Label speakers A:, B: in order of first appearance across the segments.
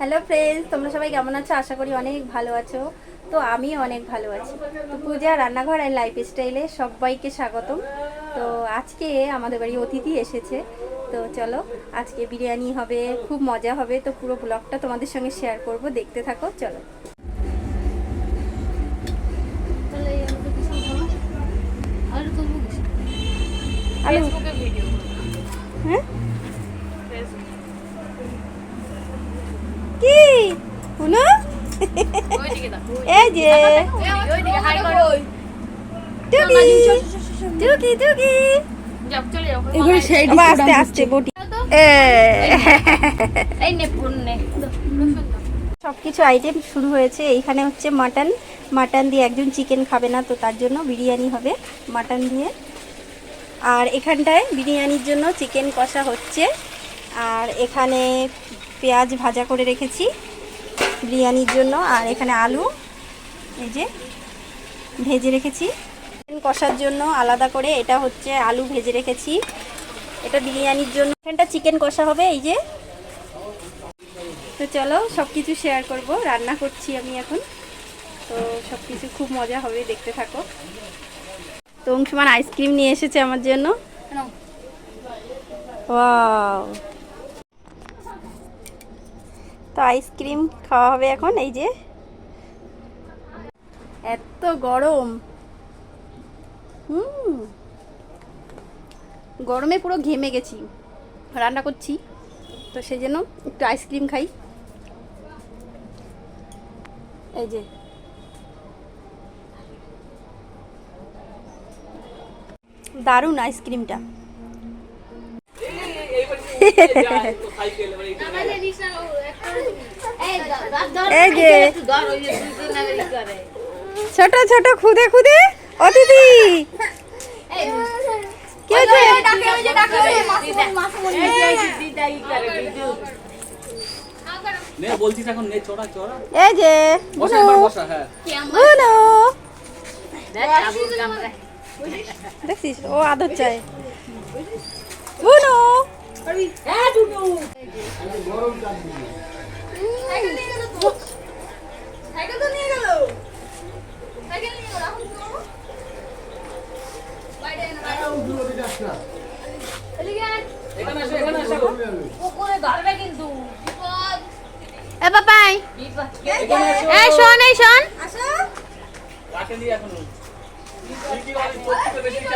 A: Hello friends তোমরা সবাই কেমন আছো? আশা করি অনেক ভালো আছো। তো আমি অনেক ভালো আছি। তো পূজা রান্নাঘর আর লাইফ স্টাইলে সবাইকে স্বাগতম। তো আজকে আমাদের বাড়ি অতিথি এসেছে। তো চলো আজকে বিরিয়ানি হবে খুব মজা হবে। তো পুরো ব্লগটা তোমাদের সঙ্গে শেয়ার করব। দেখতে থাকো চলো। আলু। কি? শুনো? এই যে। টুকি। টুকি টুকি। আবার আস্তে আস্তে বটি। সব কিছু আইটেম শুরু হয়েছে। এইখানে হচ্ছে মাটন। মাটন দিয়ে একজন চিকেন খাবে না তো তার জন্য বিরিয়ানি হবে মাটন দিয়ে। আর এখানটায় বিরিয়ানির জন্য চিকেন কষা হচ্ছে। আর এখানে পেঁয়াজ ভাজা করে রেখেছি বিরিয়ানির জন্য আর এখানে আলু এই যে ভেজে রেখেছি। চিকেন কষার জন্য আলাদা করে এটা হচ্ছে আলু ভেজে রেখেছি। এটা বিরিয়ানির জন্য। এখানটা চিকেন কষা হবে এই যে। তো চলো সব কিছু শেয়ার করব। রান্না করছি আমি এখন। তো সব কিছু খুব মজা হবে দেখতে থাকো। তো অংশুমান আইসক্রিম নিয়ে এসেছে আমার জন্য। ওয়াও তো আইসক্রিম খাওয়া হবে এখন, এই যে। এত গরম। হুম। গরমে পুরো ঘেমে গেছি। রান্না করছি। তো সেই জন্য একটু আইসক্রিম খাই। এই যে। দারুণ আইসক্রিমটা এই যে ছোট ছোট খুদে খুদে। অতিথি কি হয়েছে?
B: নে বলছিস এখন নে চড়া চড়া।
A: এই যে
B: বসা এবার বসা হ্যাঁ।
A: বুনু। দেখছিস? ও আদর চায়। বুনু।
B: এখানে আসো এখানে আসো
A: এ বাবাই
B: এখানে আসো
A: এই শোন এই শোন।
B: কাকে দিয়ে এখন। তুই কি বলিস তোর থেকে বেশি চালাক তোর থেকে বেশি চালাক ও হ্যাঁ লোক দিয়ে পাঠায় দাও বোঝে না হ্যাঁ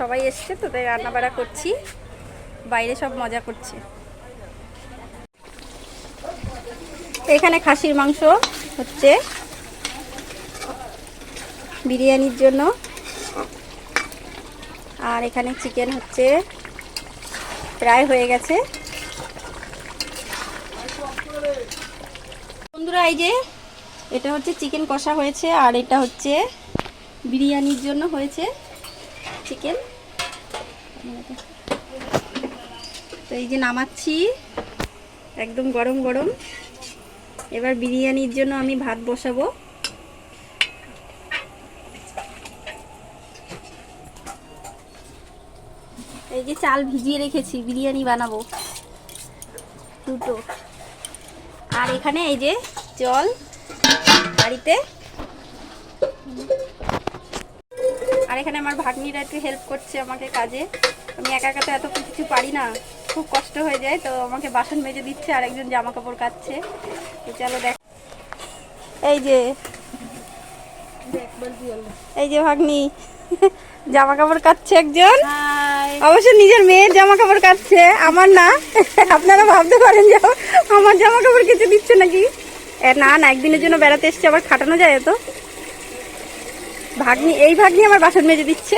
A: সবাই এসছে তো তাই রান্না বাড়া করছি। বাইরে সব মজা করছে। এখানে খাসির মাংস হচ্ছে বিরিয়ানির জন্য। আর এখানে চিকেন হচ্ছে, প্রায় হয়ে গেছে। বন্ধুরা, এই যে এটা হচ্ছে চিকেন কষা হয়েছে, আর এটা হচ্ছে বিরিয়ানির জন্য হয়েছে চিকেন। তো এই যে নামাচ্ছি, একদম গরম গরম। এবার বিরিয়ানির জন্য আমি ভাত বসাবো। এই যে চাল ভিজিয়ে রেখেছি, বিরিয়ানি বানাবো। দুটো। আর এখানে এই যে জল, বাড়িতে আর এখানে আমার ভাগ্নিরা একটু হেল্প করছে আমাকে কাজে। আমি একা একা তো এত কিছু পারি না। খুব কষ্ট হয়ে যায় তো আমাকে বাসন মেজে দিচ্ছে আর একজন জামা কাপড় কাচ্ছে। তো চলো দেখ। এই যে এই যে ভাগ্নি জামা কাপড় কাচ্ছে একজন। অবশ্য নিজের মেয়ের জামা কাপড় কাচ্ছে আমার না। আপনারা ভাবতে পারেন যে আমার জামা কাপড় কিছু দিচ্ছে নাকি? না না একদিনের জন্য বেড়াতে এসছে আবার খাটানো যায় তো ভাগ্নি এই ভাগ্নি আমার বাসন মেজে দিচ্ছে।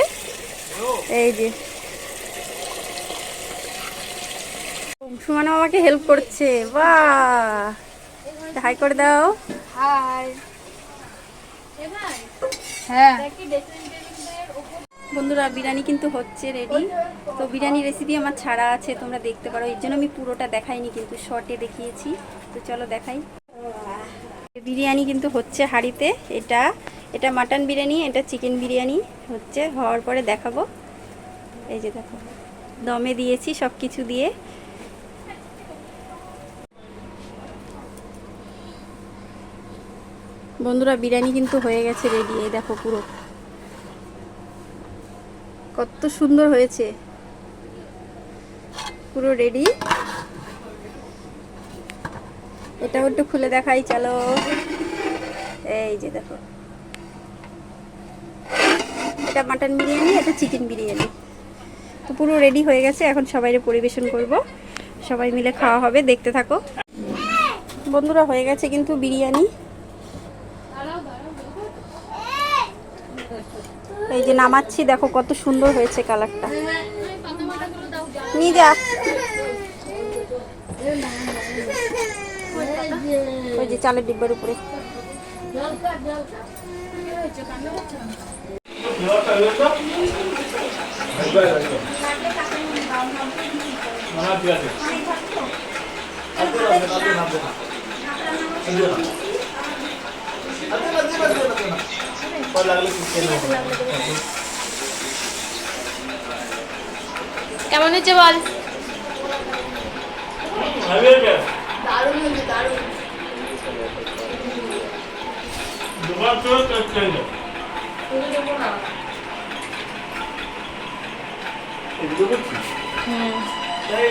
A: এই যে। সুমানো আমাকে হেল্প করছে। বাহ। হাই করে দাও।
C: হাই। হ্যাঁ।
A: বন্ধুরা বিরিয়ানি কিন্তু হচ্ছে রেডি তো বিরিয়ানি রেসিপি আমার ছাড়া আছে তোমরা দেখতে পারো। এর জন্য আমি পুরোটা দেখাইনি কিন্তু শর্টে দেখিয়েছি। তো চলো দেখাই। বিরিয়ানি কিন্তু হচ্ছে হাঁড়িতে। এটা এটা মাটন বিরিয়ানি, এটা চিকেন বিরিয়ানি হচ্ছে। হওয়ার পরে দেখাবো। এই যে দেখো, দমে দিয়েছি সব কিছু দিয়ে। বন্ধুরা, বিরিয়ানি কিন্তু হয়ে গেছে রেডি এই দেখো পুরো। কত সুন্দর হয়েছে। পুরো রেডি এটাও একটু খুলে দেখাই, চলো। এই যে দেখো। এটা মাটন বিরিয়ানি, এটা চিকেন বিরিয়ানি। তো পুরো রেডি হয়ে গেছে, এখন সবাইরে পরিবেশন করব। সবাই মিলে খাওয়া হবে, দেখতে থাকো। বন্ধুরা, হয়ে গেছে কিন্তু বিরিয়ানি। এই যে নামাচ্ছি, দেখো কত সুন্দর হয়েছে কালারটা। ওই যে চালের ডিব্বার উপরে।
C: কেমন হচ্ছে বল?
D: দুবার তো এগুলো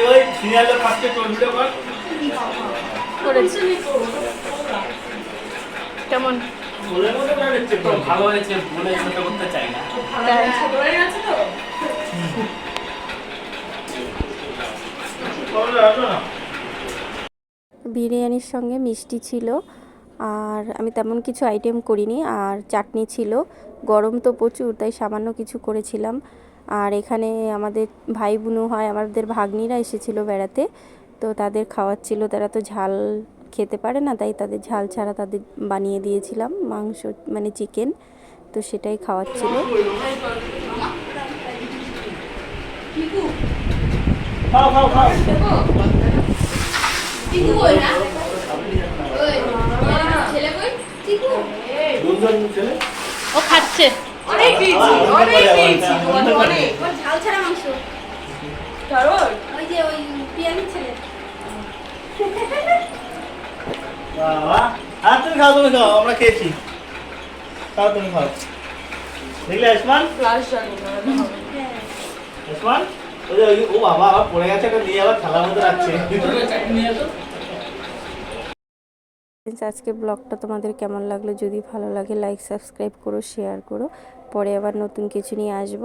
D: ওই ফার্স্টে কর
C: করেছি কেমন
B: ভালো হয়েছে বলে ছোট করতে চাই না
A: বিরিয়ানির সঙ্গে মিষ্টি ছিল আর আমি তেমন কিছু আইটেম করিনি আর চাটনি ছিল। গরম তো প্রচুর তাই সামান্য কিছু করেছিলাম। আর এখানে আমাদের ভাই বোনও হয় আমাদের ভাগ্নিরা এসেছিল বেড়াতে। তো তাদের খাওয়াচ্ছিল তারা তো ঝাল খেতে পারে না তাই তাদের ঝাল ছাড়া তাদের বানিয়ে দিয়েছিলাম মাংস মানে চিকেন তো সেটাই খাওয়াচ্ছিল।
D: খাও খাও খাও দুজন ছেলে
C: ও খাচ্ছে।
D: অনেক দিয়েছি অনেক দিয়েছি অনেক।
A: ঝাল ছাড়া মাংস। ওই যে ওই পিয়ানির ছেলে।
D: বাবা আর তুমি খাও তুমি খাও আমরা খেয়েছি। খাও তুমি খাও। দেখলে আয়ুষ্মান? ওই ও বাবা আবার পড়ে গেছে নিয়ে আবার থালার মধ্যে রাখছে।
A: Friends, আজকে ব্লগটা তোমাদের কেমন লাগল? যদি ভালো লাগে লাইক সাবস্ক্রাইব করো শেয়ার করো। পরে আবার নতুন কিছু নিয়ে আসব।